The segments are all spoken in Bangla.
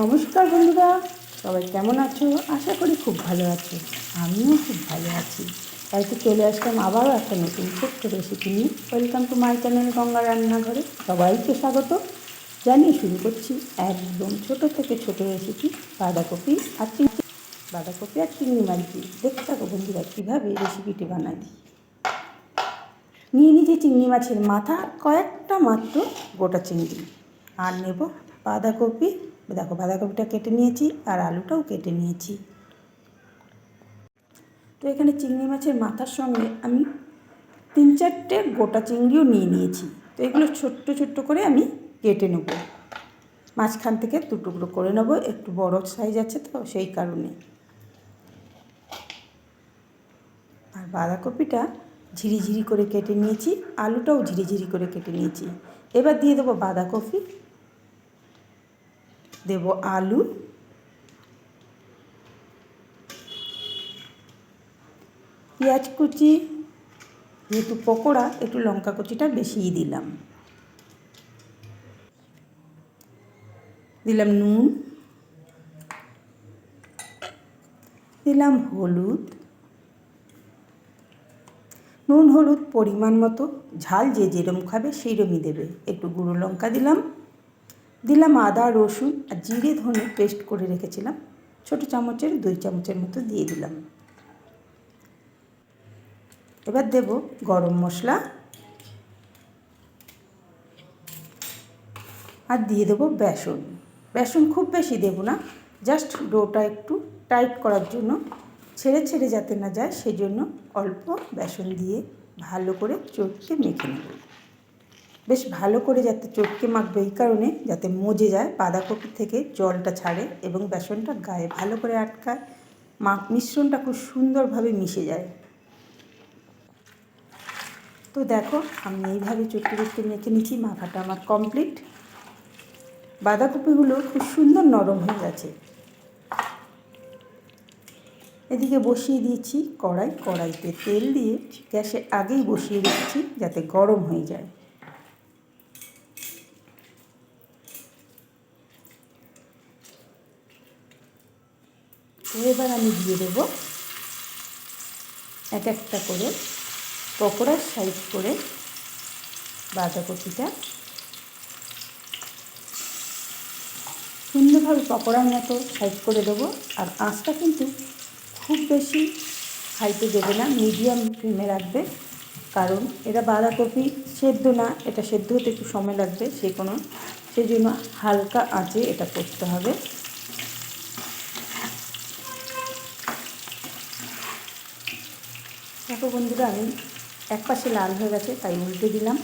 নমস্কার বন্ধুরা, সবাই কেমন আছো? আশা করি খুব ভালো আছো। আমিও খুব ভালো আছি। কালকে চলে আসলাম আবারও একটা নতুন ছোট্ট রেসিপি নিয়ে। Welcome to my channel Ganga রান্নাঘরে। সবাইকে স্বাগত। জানিয়ে শুরু করছি একদম ছোট থেকে ছোট রেসিপি বাঁধাকপি আর চিংড়ি বাঁধাকপি আর চিংড়ি মাছ দেখতে থাকো বন্ধুরা, কীভাবে রেসিপিটি বানাই। নিয়ে নিয়েছি চিংড়ি মাছের মাথা কয়েকটা মাত্র গোটা চিংড়ি। আর নেব বাঁধাকপি দেখো বাঁধাকপিটা কেটে নিয়েছি আর আলুটাও কেটে নিয়েছি। তো এখানে চিংড়ি মাছের মাথার সঙ্গে আমি তিন চারটে গোটা চিংড়িও নিয়ে নিয়েছি। তো এগুলো ছোট্ট ছোট্ট করে আমি কেটে নেব। মাঝখান থেকে দু টুকরো করে নেব, একটু বড় সাইজ আছে তো সেই কারণে। আর বাঁধাকপিটা ঝিরিঝিরি করে কেটে নিয়েছি, আলুটাও ঝিরিঝিরি করে কেটে নিয়েছি। এবার দিয়ে দেবো বাঁধাকপি দেব আলু। পেঁয়াজ কুচি, যেহেতু পকোড়া, একটু লঙ্কা কুচিটা বেশিই দিলাম। দিলাম নুন। দিলাম হলুদ। নুন হলুদ পরিমাণ মতো, ঝাল যে যেরম খাবে সেইরমই দেবে। একটু গুঁড়ো লঙ্কা দিলাম। দিলাম আদা, রসুন আর জিরে ধনে পেস্ট করে রেখেছিলাম। ছোটো চামচের, দুই চামচের মতো দিয়ে দিলাম। এবার দেব গরম মশলা। আর দিয়ে দেবো বেসন। বেসন খুব বেশি দেব না, জাস্ট ডোটা একটু টাইট করার জন্য। ছেড়ে ছেড়ে যাতে না যায়, সেজন্য অল্প বেসন দিয়ে ভালো করে চটকে মেখে নেব। বেশ ভালো করে যাতে চটকে মাখবে এই কারণে যাতে মজে যায়, বাঁধাকপি থেকে জলটা ছাড়ে এবং বেসনটা গায়ে ভালো করে আটকায়। মা মিশ্রণটা খুব সুন্দরভাবে মিশে যায়। তো দেখো, আমি এইভাবে চটকে চটকে মেখে নিচ্ছি, মাখাটা আমার কমপ্লিট বাঁধাকপিগুলো খুব সুন্দর নরম হয়ে গেছে। এদিকে বসিয়ে দিয়েছি কড়াই। কড়াইতে তেল দিয়ে গ্যাসে আগেই বসিয়ে দিচ্ছি যাতে গরম হয়ে যায়। এবার আমি দিয়ে দেব এক একটা করে পকোড়ার সাইজ করে বাঁধাকপিটা। সুন্দরভাবে পকোড়ার মতো সাইজ করে দেবো আর আঁচটা কিন্তু খুব বেশি হাইতে দেবে না মিডিয়াম ফ্লেমে রাখবে। কারণ এটা বাঁধাকপি সেদ্ধ না, এটা সেদ্ধ হতে একটু সময় লাগবে, সে কোনো সেই জন্য হালকা আঁচে এটা করতে হবে। দেখো বন্ধুরা, আমি এক পাশে লাল হয়ে গেছে, তাই উল্টে দিলাম।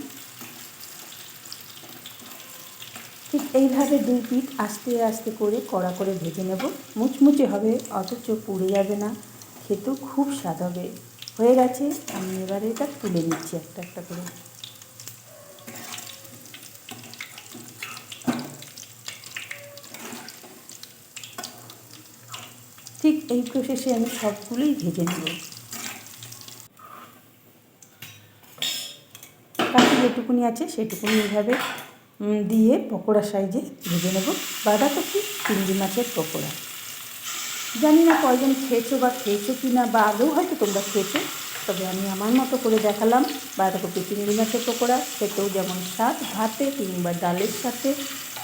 ঠিক এইভাবে দুই পিঠ আস্তে আস্তে করে কড়া করে ভেজে নেব। মুচমুচে হবে, অথচ পুড়ে যাবে না। খেতেও খুব স্বাদ হবে। হয়ে গেছে, আমি এবারে এটা তুলে নিচ্ছি একটা একটা করে। ঠিক এই প্রসেসে আমি সবগুলোই ভেজে নেব। যেটুকুনি আছে সেটুকুনি এইভাবে দিয়ে পকোড়া সাইজে ভেজে নেব। বাঁধাকপি, চিংড়ি মাছের পকোড়া। জানি না কয়জন খেয়েছো বা খেয়েছো কি না, বা আগেও হয়তো তোমরা খেয়েছো, তবে আমি আমার মতো করে দেখালাম বাঁধাকপি, চিংড়ি মাছের পকোড়া, খেতেও যেমন স্বাদ, ভাতে কিংবা ডালের সাথে,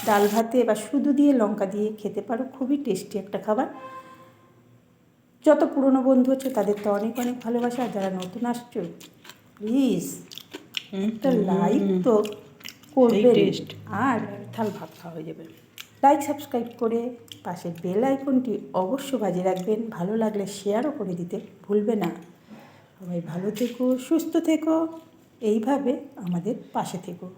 ডাল ভাতে বা শুধু দিয়ে লঙ্কা দিয়ে খেতে পারো, খুবই টেস্টি একটা খাবার। যত পুরনো বন্ধু হচ্ছে তাদের তো অনেক অনেক ভালোবাসা যারা নতুন আসছো প্লিজ একটা লাইক তো করবে আর থাল ভাত খাওয়া হয়ে যাবে। লাইক সাবস্ক্রাইব করে পাশের বেল আইকনটি অবশ্য বাজে রাখবেন। ভালো লাগলে শেয়ারও করে দিতে ভুলবে না। সবাই ভালো থেকো সুস্থ থেকো। এইভাবে আমাদের পাশে থেকো।